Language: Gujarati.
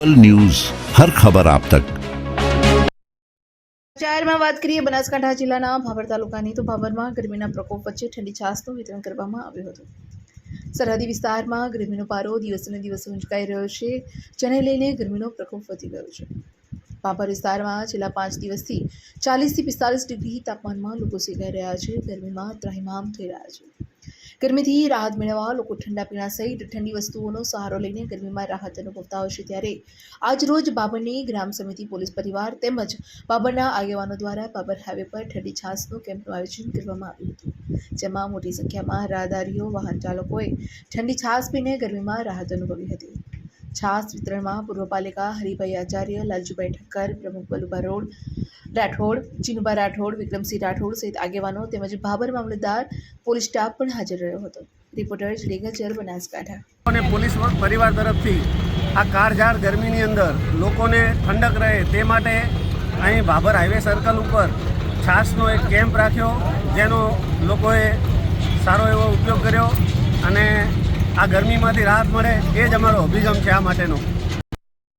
ન્યૂઝ હર ખબર આપ તક શહેરમાં વાત કરીએ બનાસકાંઠા જિલ્લાના ભાભર તાલુકાની, તો ભાભરમાં ગરમીના પ્રકોપ વચ્ચે ઠંડી છાશનું વિતરણ કરવામાં આવ્યું હતું. સરહદી વિસ્તારમાં ગરમીનો પારો દિવસે દિવસે ઊંચકાઈ રહ્યો છે, જેને લઈને ગરમીનો પ્રકોપ વધી ગયો છે. ભાભર વિસ્તારમાં છેલ્લા પાંચ દિવસથી ચાલીસથી પિસ્તાલીસ ડિગ્રી તાપમાનમાં લોકો સેકાઈ રહ્યા છે, ગરમીમાં ત્રાહિમામ થઈ રહ્યા છે. ગરમીથી રાહત મેળવવા લોકો ઠંડા પીણા સહિત ઠંડી વસ્તુઓનો સહારો લઈને ગરમીમાં રાહત અનુભવતા હોય છે ત્યારે આજરોજ બાબરની ગ્રામ સમિતિ, પોલીસ પરિવાર તેમજ બાબરના આગેવાનો દ્વારા બાબર હાઈવે પર ઠંડી છાસનું કેમ્પનું આયોજન કરવામાં આવ્યું હતું, જેમાં મોટી સંખ્યામાં રાહદારીઓ, વાહન ચાલકોએ ઠંડી છાસ પીને ગરમીમાં રાહત અનુભવી હતી. છાસ વિતરણમાં પૂર્વ પાલિકા હરિભાઈ આચાર્ય, લાલજુભાઈ ઠક્કર, પ્રમુખ બલુભા રોડ, રાઠોડ, ચિનુભા રાઠોડ, વિક્રમસિંહ રાઠોડ સહિત આગેવાનો તેમજ ભાબર મામલતદાર પોલીસ સ્ટાફ પણ હાજર રહ્યો હતો. રિપોર્ટર શ્રી ગજર બનાસકાંઠા. અને પોલીસ પરિવાર તરફથી આ કારઝાર ગરમીની અંદર લોકોને ઠંડક રહે તે માટે અહીં ભાભર હાઈવે સર્કલ ઉપર છાશનો એક કેમ્પ રાખ્યો, જેનો લોકોએ સારો એવો ઉપયોગ કર્યો અને આ ગરમીમાંથી રાહત મળે એ જ અમારો અભિગમ છે આ માટેનો.